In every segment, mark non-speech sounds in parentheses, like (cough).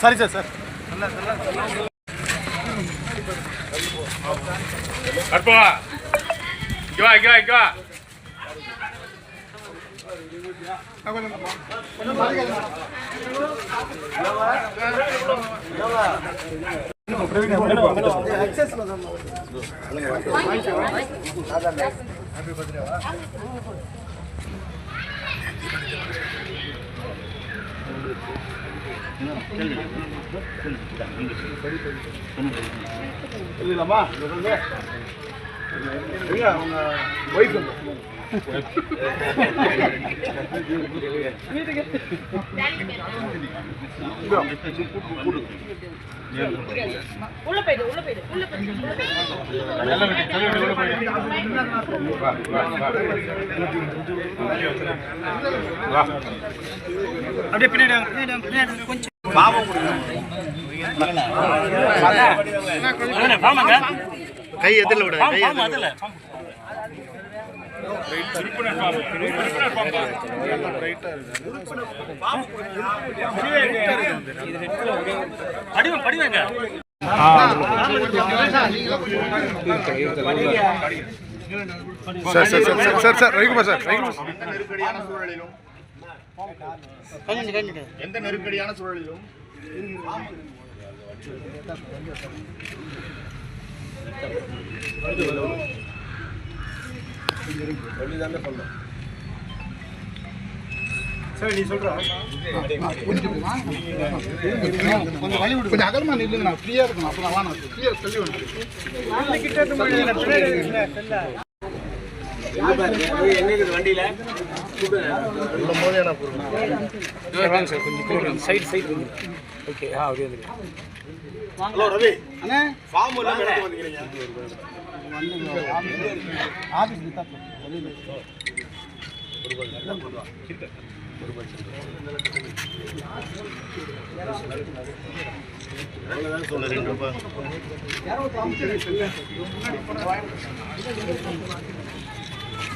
சரி sir sir கற்பவா இங்க வா இங்க வா இங்க வா இல்லைம்மா அவங்க ஒய்ஃப் உள்ள போயிடு உள்ள போயிடு உள்ள போயிடு அப்படியே பின்னாடி கொஞ்சம். பின்னாடி கை எதிரில் விட கை எதிரில் படிவம் படிவங்க sir sir sir sir sir Ravikumar sir Ravikumar எந்த நெருக்கடியான சூழலிலும் எந்த நெருக்கடியான சூழலிலும் கொஞ்சம் அகலமா நில்லுங்க நான் ஃப்ரீயா இருக்கணும். அப்போ நான் வாங்க ஃப்ரீயா தள்ளி வந்து ஹலோ ரவி அண்ணே ஃபார்ம் எல்லாம் எடுத்து வந்துக்கிறீங்க ஆஃபீஸ் கிட்ட சொல்லு ரெண்டு ரூபாய் தம்பி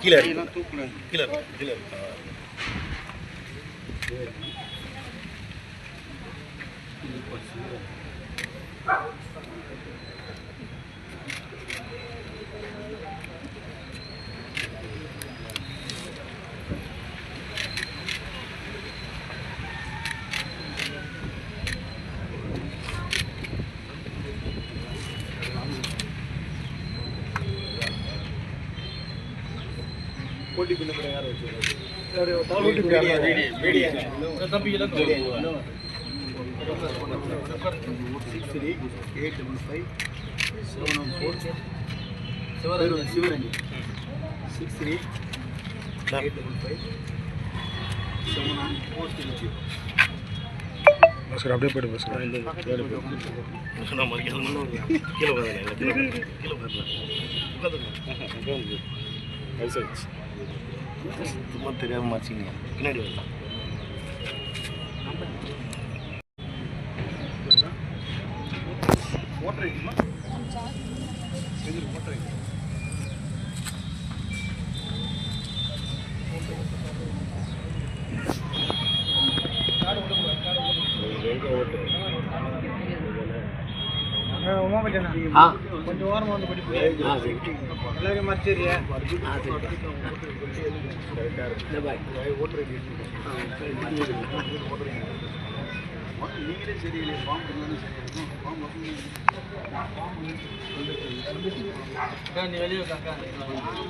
கீழே இருக்கு. கீழே இருக்கு, கீழே இருக்கு. சார் அப்படியே போயிட்டு பஸ் நான் மதியம் கீழே வரல கீழே வரல கீழே வரல உட்காந்துக்கலாம் சும்மா தெரியாம மாச்சிங்க பின்னாடி வரலாம். கொஞ்சம் ஓரமாக வந்து படிப்பு எல்லாரையும் மறைச்சிடுறியா? நீங்களே சரியில்லை ஃபார்ம் பண்ணாலும் சரியா நீ வெளியே காக்கா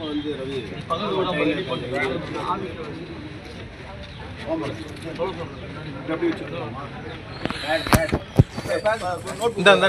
வந்து ரவி பக்கத்து கூட ரெடி இந்த இந்த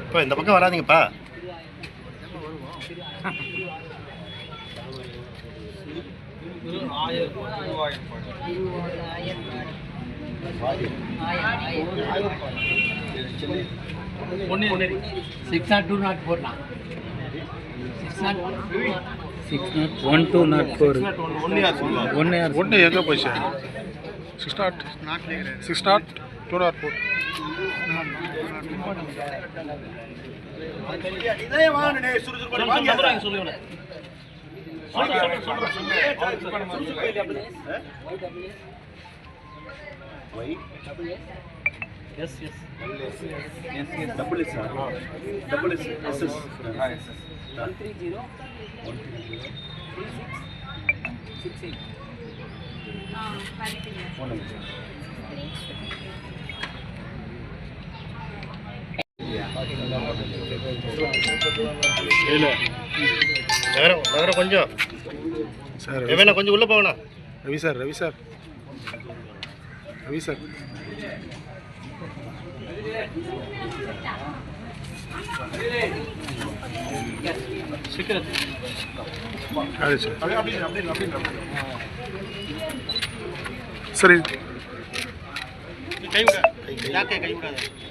இப்போ இந்த பக்கம் வராதீங்கப்பா. (laughs) திரு ஆயர் திருவாயப்பாடி six nought two nought four நான் சிக்ஸ் நாட் சொல்லுங்க S S double S double S S S one three zero one three zero three six six eight ஒன்று நகரம் கொஞ்சம். சார் வேணா கொஞ்சம் உள்ளே போங்கண்ணா. Ravi sir Ravi sir. Ravi sir. அது sir. கை விடாத.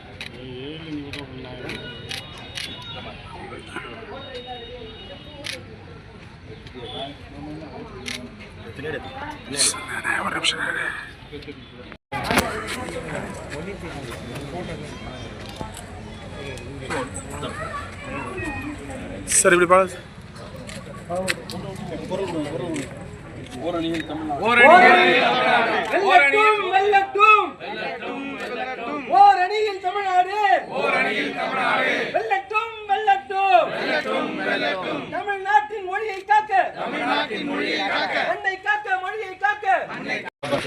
ஒரு நிமிஷம் சார் இப்படி பாருங்க வெல்லட்டும் வெல்லட்டும் ஓர் அணியில் தமிழ்நாடு ஓர் அணியில் தமிழ்நாடு வெல்லட்டும் வெல்லட்டும் வெல்லட்டும் வெல்லட்டும் தமிழ்நாட்டின் மொழியை காக்க. தமிழ்நாட்டின் மொழியை காக்க மண்ணை காக்க மொழியை காக்க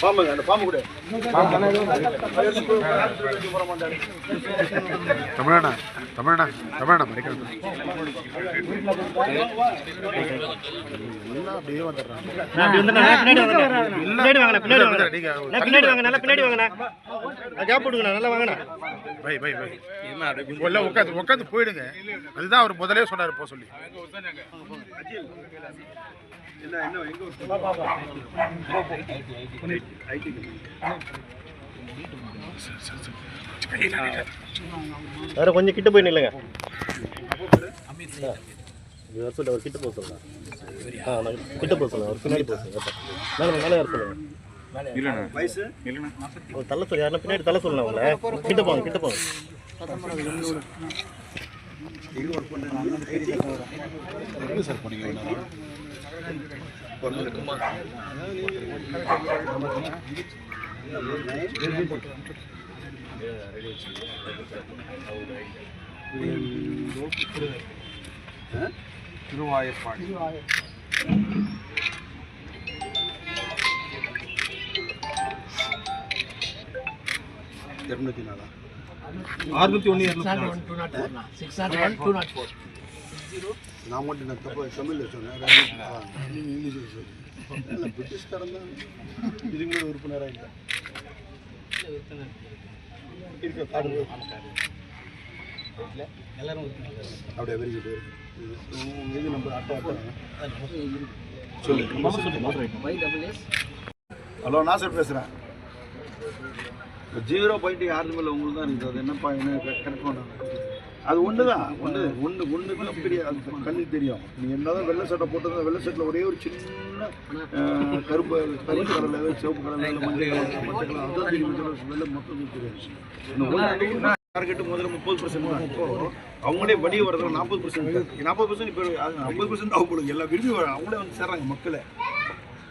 பாம்புங்க அந்த பாம்பு கூட. தமிழண்ணா தமிழண்ணா தமிழண்ணா மறைக்கிறது அப்படியே வந்துடுறாங்க பின்னாடி வாங்க பின்னாடி வாங்க பின்னாடி வாங்க நீங்க பின்னாடி வாங்க நல்லா பின்னாடி வாங்கண்ணா கேப் விடுங்கண்ணா நல்லா வாங்கண்ணா பை பை பை உள்ள உட்காந்து உட்காந்து போயிடுங்க. அதுதான் அவர் முதலே சொன்னார் போக சொல்லி. வேற கொஞ்சம் கிட்ட போய் நில்லுங்க. வர சொல்ல அவர் கிட்ட போக சொல்லலாம் ஆ நான் கிட்ட போக சொல்லலாம் அவர் பின்னாடி போக சொல்லுங்க. மேலே மேலே வர சொல்லுங்க. ஒரு தள்ள சொல்லி பின்னாடி தள்ள சொல்லலாம் உங்களை. கிட்ட போங்க கிட்ட போங்க. சார் போனீங்க திருவாயப்பாடி இரநூத்தி நாலா அறுநூத்தி ஒன்று six nought one two nought ஃபோர்ண்ணா six nought one two nought four நான் மட்டும் நான் தப்பு தமிழில் சொன்னேன். நீங்கள் இங்கிலீஷில் சொன்னேன் இல்லை பிரிட்டிஷ்காரன் தான். இதுக்கு மேலே உறுப்பினராக இல்லை? இருக்க கார்டு அப்படியே வெரி குட் இது நம்பர் ஹலோ நான் ஹலோ பேசுகிறேன் ஜீரோ பாயிண்ட் யாருமே மேலே உங்களுக்கு தான் இருக்குது அது என்னப்பா என்ன கரெக்ட் பண்ண அது ஒன்று தான் ஒன்று ஒன்று ஒன்று பெரிய அது கண்ணுக்கு தெரியும். நீ என்னதான் வெள்ளை சட்டை போட்டது வெள்ளை சட்டில் ஒரே ஒரு சின்ன கருப்பு கருப்பு கலரில் சிவப்பு கலரில் மஞ்சள் கலர் வெள்ளை மொத்தம் தெரியும். இந்த டார்கெட் முதல்ல முப்பது பர்சன்ட் இப்போ அவங்களே வடி வரதுல நாற்பது பர்சன்ட் நாற்பது பர்சன்ட் இப்போ ஐம்பது பர்சன்ட் அவங்களுக்கு. எல்லா விரும்பி அவங்களே வந்து சேர்றாங்க மக்களை.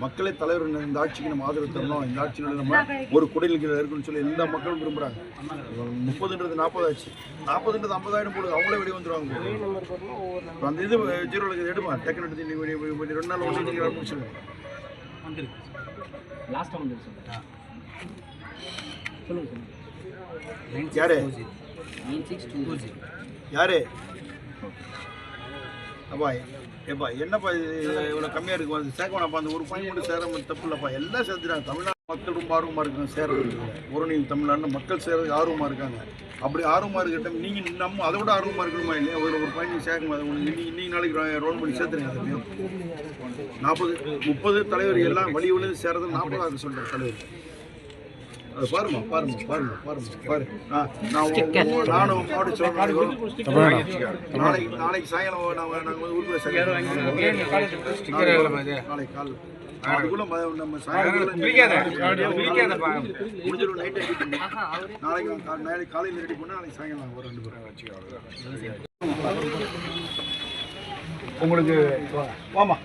மக்களே தலைவர் இந்த ஆட்சிக்கு நம்ம ஆதரவு தரணும். இந்த ஆட்சியில் நம்ம ஒரு குடையில் கீழே இருக்குன்னு சொல்லி எல்லா மக்களும் விரும்புகிறாங்க முப்பதுன்றது நாற்பது ஆச்சு. நாற்பதுன்றது ஐம்பதாயிரம் போடுது அவங்களே வெளியே வந்துடுவாங்க அந்த இது ஜீரோவில் எடுமா? டக்குனு எடுத்து ரெண்டு நாள் ஒன்று நீங்கள் முடிச்சுருங்க. லாஸ்ட் வந்து சொல்லுங்கள் யாரு? யாரு? அப்பா ஏப்பா என்னப்பா இது? இவ்வளோ கம்மியாக இருக்கு அது சேர்க்கணும்ப்பா அந்த ஒரு பாயிண்ட் மட்டும் சேர தப்பு இல்லைப்பா. எல்லாம் சேர்த்துறாங்க தமிழ்நாடு மக்கள் ரொம்ப ஆர்வமாக இருக்காங்க சேர்றதுக்கு ஒரு நீங்கள் தமிழ்நாட்டில் மக்கள் சேர்றதுக்கு ஆர்வமாக இருக்காங்க. அப்படி ஆர்வமாக இருக்கட்டும் நீங்கள் நம்ம அதை விட ஆர்வமாக இருக்கணுமா இல்லையா? ஒரு ஒரு பாயிண்ட் சேர்க்க மாதிரி இன்னைக்கு இன்னைக்கு நாளைக்கு ரோல் பண்ணி சேர்த்துருங்க அதையும் நாற்பது முப்பது தலைவர் எல்லாம் வழி விழுந்து சேர்றது நாற்பதாவது சொல்கிறேன் தலைவர். பாருமா பாருமா பாருமா பாருமா பாரு. ஆ, நான் நானும் மாவட்ட செயலாளரும் நாளைக்கு நாளைக்கு சாயங்காலம் நாங்கள் நாங்கள் வந்து இது நாளைக்கு அதுக்குள்ள ம- நம்ம சாயங்காலம் முடிஞ்சிடும் நைட் நாளைக்கு நாளைக்கு காலையில் ரெடி பண்ணி நாளைக்கு சாயங்காலம் ஒரு ரெண்டு பேரும். வச்சுக்கலாம் உங்களுக்கு வாமா.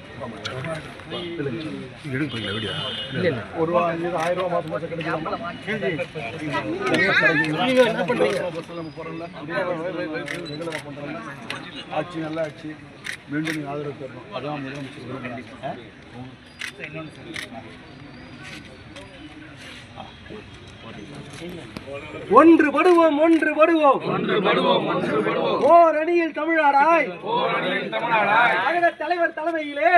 ஒரு ஆயிரம் ரூபா மாசம் மாசம் கிடைக்கும் ஆட்சி நல்லா ஆட்சி மீண்டும் நீங்க ஆதரவு தரணும் அதான் முதலமைச்சர் விரும்புறாங்க. ஒன்றுபடுவோம் ஒன்றுபடுவோம் ஓர் அணியில் தமிழ்நாடாய் கழக தலைவர் தலைமையிலே.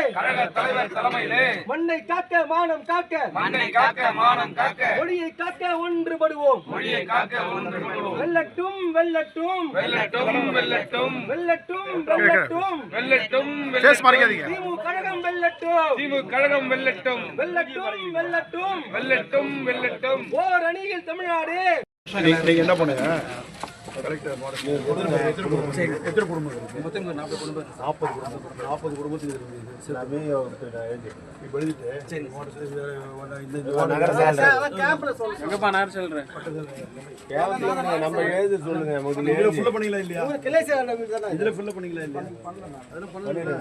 மண்ணை காக்க மானம் காக்க. மொழியை காக்க ஒன்றுபடுவோம் வெல்லட்டும் வெல்லட்டும். வெல்லட்டும் வெல்லட்டும். வெல்லட்டும் வெல்லட்டும். வெல்லட்டும் பேச மறைக்காதீங்க. திமுக கழகம் வெல்லட்டும். திமுக கழகம் வெல்லட்டும். வெல்லட்டும் வெல்லட்டும். வெல்லட்டும் வெல்லட்டும். ஓர் அணியில் தமிழ்நாடு. நீங்க- என்ன பண்ணுங்க கரெக்டா எத்தனை குடும்பம். எத்தனை குடும்பம் இருக்கு. நாற்பது குடும்பம். நாற்பது குடும்பத்துக்கு இருக்குது எல்லாமே இப்போ எழுதிட்டு. எங்கப்பா நான் சொல்கிறேன் நம்ம எழுத சொல்லுங்க. முதல்ல இதுல ஃபுல்லா பண்ணீங்களா இல்லையா? இதுல ஃபுல்லா பண்ணீங்களா இல்லையா? அதெல்லாம் பண்ணல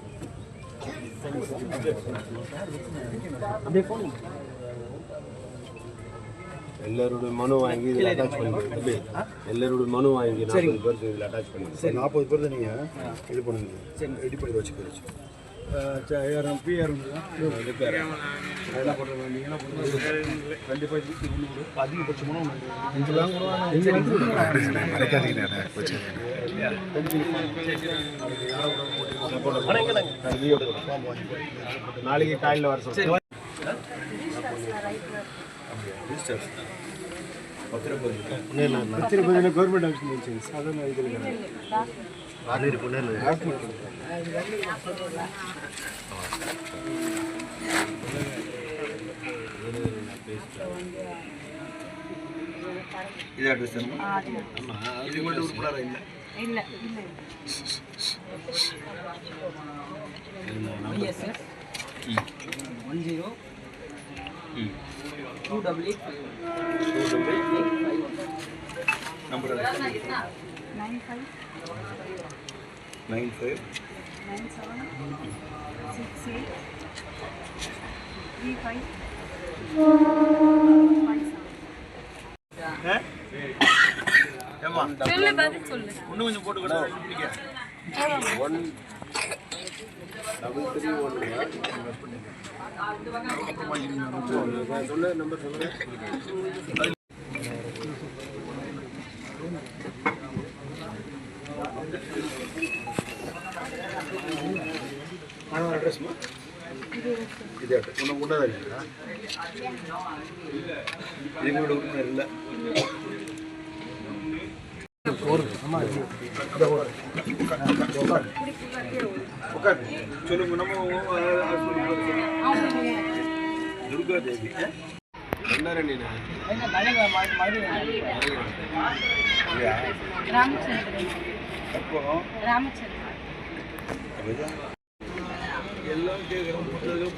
எல்லாரோட மனு வாங்கி இதில் அட்டாச் பண்ணிடுங்க எல்லாரோட மனு வாங்கி நாற்பது பேருக்கு இதில் அட்டாச் சரி. நாற்பது பேர் நீங்கள் இது பண்ணுங்க. ரெடி பண்ணி வச்சுக்க வச்சு அதிகபட்சமான நாளைக்கு காலையில் வர சொல்லுங்க கவர்மெண்ட் ஆஃபீஸ் சாதாரண இதில் இது அட்ரஸ் இது மட்டும் உறுப்பினராக இல்லை. இல்ல இல்ல one zero two double eight number nine five nine five nine seven six eight three five five seven. ஏமா சொல்லு பதில் சொல்லு இன்னும் கொஞ்சம் போட்டு கூட ஒன் டபுள் த்ரீ ஒன் சொல்லு நம்பர் சொல்லு அட்ரஸ்மா இதே அட்ரஸ் ஒன்று ஒன்றா எங்களோட இல்லை உட்காரு சொல்லுங்க நம்ம துர்கா தேவி என்ன ரெண்டு ராமச்சந்திரன் அப்போ ராமச்சந்திரன் எல்லாம் கேட்குறோம் புத்தகம்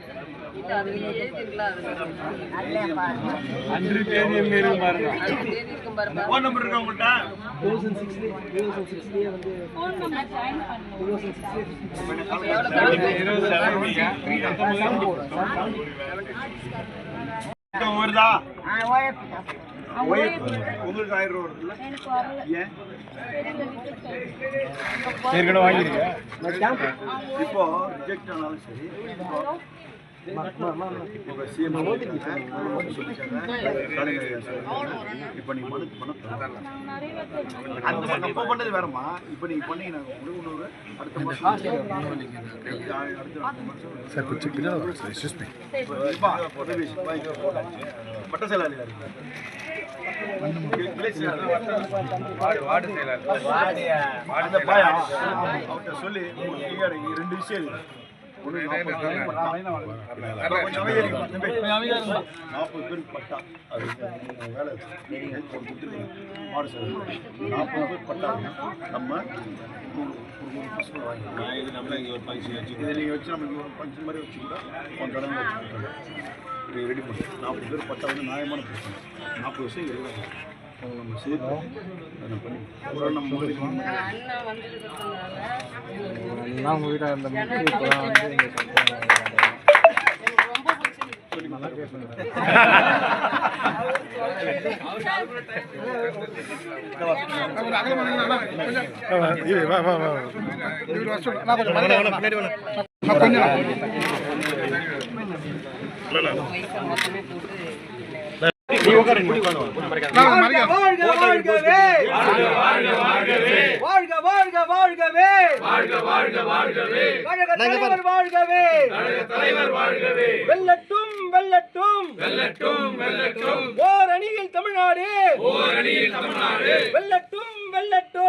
இருக்கு அன்று தேதியும் மீறி பாருங்க. அது இருக்கும் பாருங்க. ஃபோன் நம்பர் இருக்கா உங்கள்கிட்ட வருதா உங்களுக்கு ஆயிரம் ரூபா வருதுல்ல? ஏன்? ஏற்கனவே வாங்கிருக்கீங்க இப்போ ரிஜெக்ட் ஆனாலும் சரி. இப்போ சிஎம் இப்போ நீ மனு அந்த அப்போ பண்ணது வேறம்மா இப்போ நீங்கள் பண்ணீங்கன்னா ஒரு அடுத்த மாசம் அடுத்த அடுத்த சார் கொஞ்சம் பட்ட செயலாளர். அவர்கிட்ட சொல்லி ரெண்டு விஷயம் இருக்கு. நாற்பது பேருக்கு பட்டா. அது வேலை. நாற்பது பேருக்கு பட்டா. நம்ம இது வச்சு நீங்கள் வச்சு நம்ம இங்கே ஒரு ஃபங்க்ஷன் மாதிரி வச்சு கூட உன் வச்சுக்கோங்க இதை ரெடி பண்ணி. நாற்பது பேர் பட்டா வந்து நியாயமான பிரச்சனை. நாற்பது வருஷம் அவங்க நம்ம சேர்த்து அதை எல்லாம் உங்கள் இருந்த வந்து இங்கே கொஞ்சம் மறந்து வரேன். பின்னாடி வரேன். நான் கொஞ்சம் நான் மறைக்க வாழ்க வாழ்கவே வாழ்க வாழ்க வாழ்கவே கழக தலைவர் வாழ்கவே வெல்லட்டும் வெல்லட்டும். ஓர் அணியில் தமிழ்நாடு. வெல்லட்டும் வெல்லட்டும்.